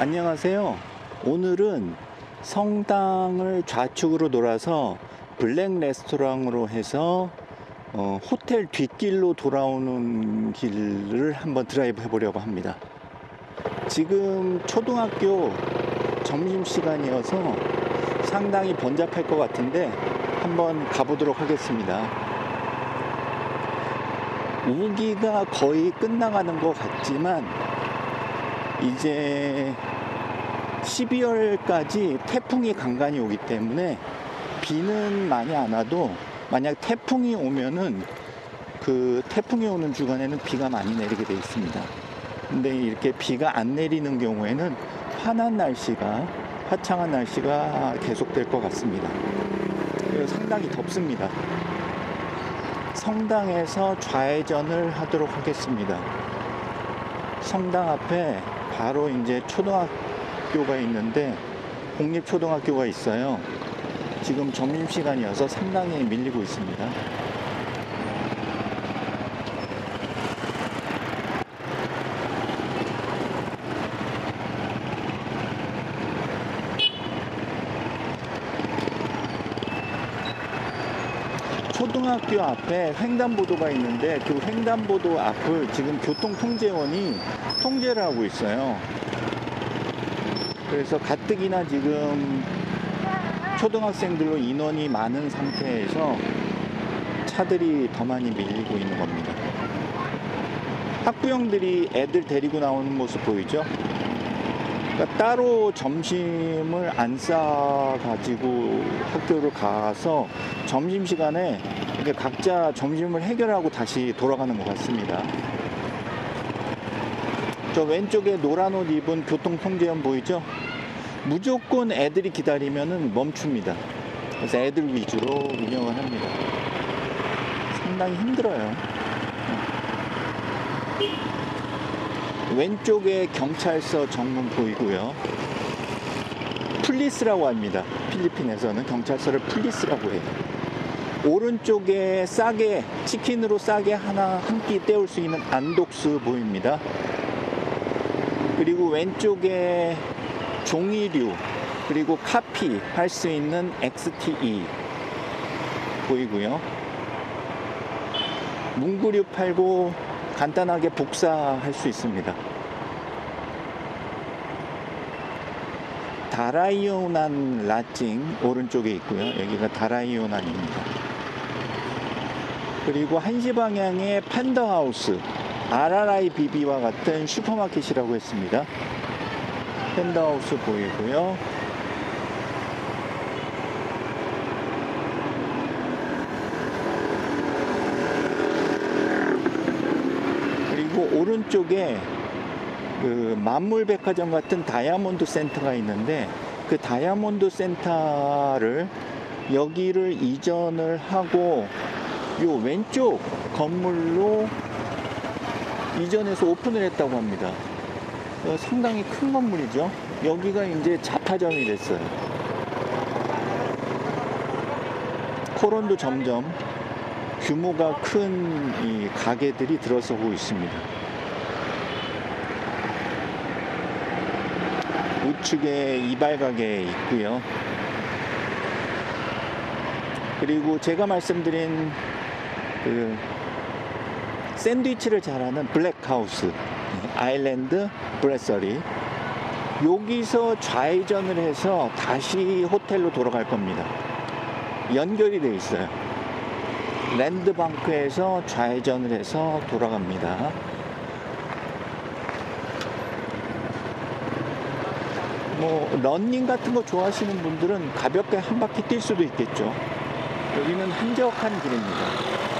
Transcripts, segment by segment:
안녕하세요. 오늘은 성당을 좌측으로 돌아서 블랙 레스토랑으로 해서 어, 호텔 뒷길로 돌아오는 길을 한번 드라이브 해보려고 합니다. 지금 초등학교 점심시간이어서 상당히 번잡할 것 같은데 한번 가보도록 하겠습니다. 우기가 거의 끝나가는 것 같지만 이제 12월까지 태풍이 간간히 오기 때문에 비는 많이 안 와도 만약 태풍이 오면은 그 태풍이 오는 주간에는 비가 많이 내리게 돼 있습니다. 근데 이렇게 비가 안 내리는 경우에는 환한 날씨가 화창한 날씨가 계속될 것 같습니다. 상당히 덥습니다. 성당에서 좌회전을 하도록 하겠습니다. 성당 앞에 바로 이제 초등학교가 있는데 공립초등학교가 있어요. 지금 점심시간이어서 상당히 밀리고 있습니다. 초등학교 앞에 횡단보도가 있는데 그 횡단보도 앞을 지금 교통통제원이 통제를 하고 있어요. 그래서 가뜩이나 지금 초등학생들로 인원이 많은 상태에서 차들이 더 많이 밀리고 있는 겁니다. 학부형들이 애들 데리고 나오는 모습 보이죠? 그러니까 따로 점심을 안 싸가지고 학교를 가서 점심시간에 이렇게 각자 점심을 해결하고 다시 돌아가는 것 같습니다. 저 왼쪽에 노란 옷 입은 교통통제원 보이죠? 무조건 애들이 기다리면은 멈춥니다. 그래서 애들 위주로 운영을 합니다. 상당히 힘들어요. 왼쪽에 경찰서 정문 보이고요. 플리스라고 합니다. 필리핀에서는 경찰서를 플리스라고 해요. 오른쪽에 싸게 치킨으로 싸게 하나 한 끼 때울 수 있는 안독스 보입니다. 그리고 왼쪽에 종이류 그리고 카피 할 수 있는 XTE 보이고요. 문구류 팔고 간단하게 복사할 수 있습니다. 다라이오난 라찡 오른쪽에 있고요. 여기가 다라이오난입니다. 그리고 한시 방향에 판더하우스 RRI 비비와 같은 슈퍼마켓이라고 했습니다. 팬더하우스 보이고요. 그리고 오른쪽에 그 만물백화점 같은 다이아몬드 센터가 있는데 그 다이아몬드 센터를 여기를 이전을 하고 요 왼쪽 건물로 이전해서 오픈을 했다고 합니다. 어, 상당히 큰 건물이죠. 여기가 이제 자파점이 됐어요. 코론도 점점 규모가 큰이 가게들이 들어서고 있습니다. 우측에 이발 가게 있고요. 그리고 제가 말씀드린 그 샌드위치를 잘하는 블랙하우스 아일랜드 브레서리 여기서 좌회전을 해서 다시 호텔로 돌아갈 겁니다. 연결이 돼 있어요. 랜드방크에서 좌회전을 해서 돌아갑니다. 뭐 런닝 같은 거 좋아하시는 분들은 가볍게 한 바퀴 뛸 수도 있겠죠. 여기는 한적한 길입니다.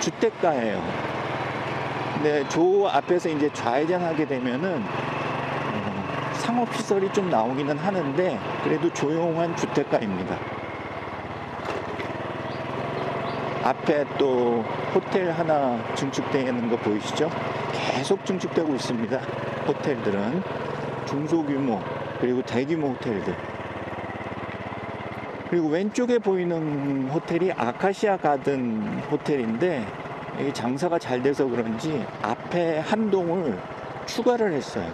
주택가예요. 근데 저 앞에서 이제 좌회전하게 되면은 어, 상업시설이 좀 나오기는 하는데 그래도 조용한 주택가입니다. 앞에 또 호텔 하나 증축되는 거 보이시죠? 계속 증축되고 있습니다. 호텔들은 중소규모 그리고 대규모 호텔들 그리고 왼쪽에 보이는 호텔이 아카시아 가든 호텔인데 여기 장사가 잘 돼서 그런지 앞에 한 동을 추가를 했어요.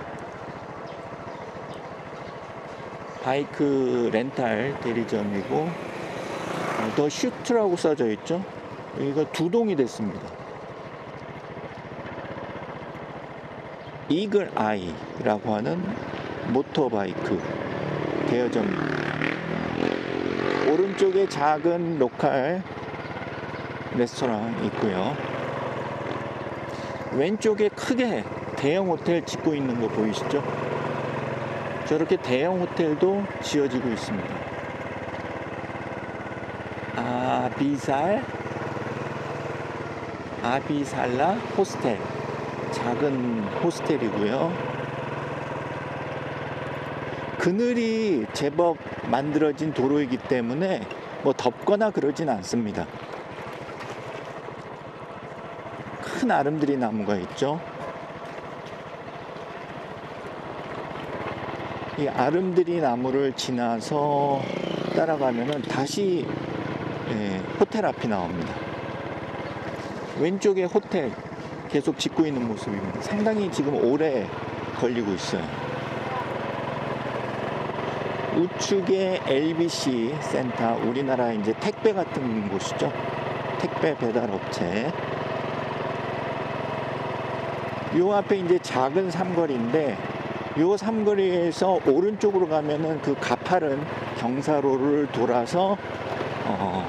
바이크 렌탈 대리점이고 어, 더 슈트라고 써져 있죠. 여기가 두 동이 됐습니다. 이글 아이라고 하는 모터바이크 대여점입니다. 오른쪽에 작은 로컬 레스토랑 있고요. 왼쪽에 크게 대형 호텔 짓고 있는 거 보이시죠? 저렇게 대형 호텔도 지어지고 있습니다. 아 비살 아비살라 호스텔 작은 호스텔이고요. 그늘이 제법 만들어진 도로이기 때문에 뭐 덥거나 그러진 않습니다. 큰 아름드리 나무가 있죠. 이 아름드리 나무를 지나서 따라가면은 다시 예, 호텔 앞이 나옵니다. 왼쪽에 호텔 계속 짓고 있는 모습입니다. 상당히 지금 오래 걸리고 있어요. 우측에 LBC 센터, 우리나라 이제 택배 같은 곳이죠. 택배 배달 업체. 요 앞에 이제 작은 삼거리인데 요 삼거리에서 오른쪽으로 가면은 그 가파른 경사로를 돌아서 어,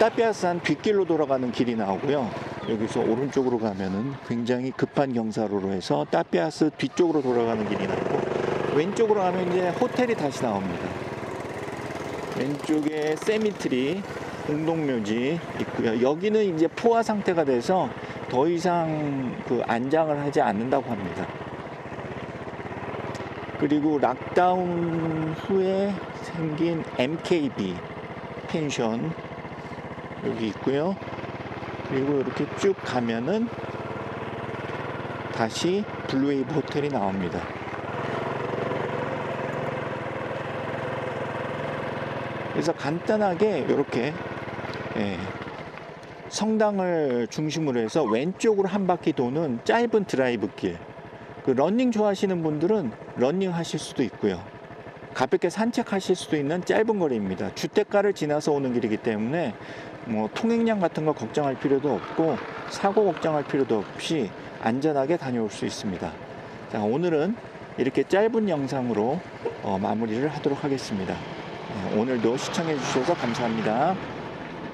따피아산 뒷길로 돌아가는 길이 나오고요. 여기서 오른쪽으로 가면은 굉장히 급한 경사로로 해서 따피아스 뒤쪽으로 돌아가는 길이 나오고 왼쪽으로 가면 이제 호텔이 다시 나옵니다. 왼쪽에 세미트리 공동묘지 있고요. 여기는 이제 포화 상태가 돼서 더 이상 그 안장을 하지 않는다고 합니다. 그리고 락다운 후에 생긴 MKB 펜션 여기 있고요. 그리고 이렇게 쭉 가면은 다시 블루웨이브 호텔이 나옵니다. 그래서 간단하게 이렇게 예, 성당을 중심으로 해서 왼쪽으로 한 바퀴 도는 짧은 드라이브 길. 그 러닝 좋아하시는 분들은 러닝 하실 수도 있고요. 가볍게 산책하실 수도 있는 짧은 거리입니다. 주택가를 지나서 오는 길이기 때문에 뭐 통행량 같은 거 걱정할 필요도 없고 사고 걱정할 필요도 없이 안전하게 다녀올 수 있습니다. 자, 오늘은 이렇게 짧은 영상으로 어, 마무리를 하도록 하겠습니다. 네, 오늘도 시청해 주셔서 감사합니다.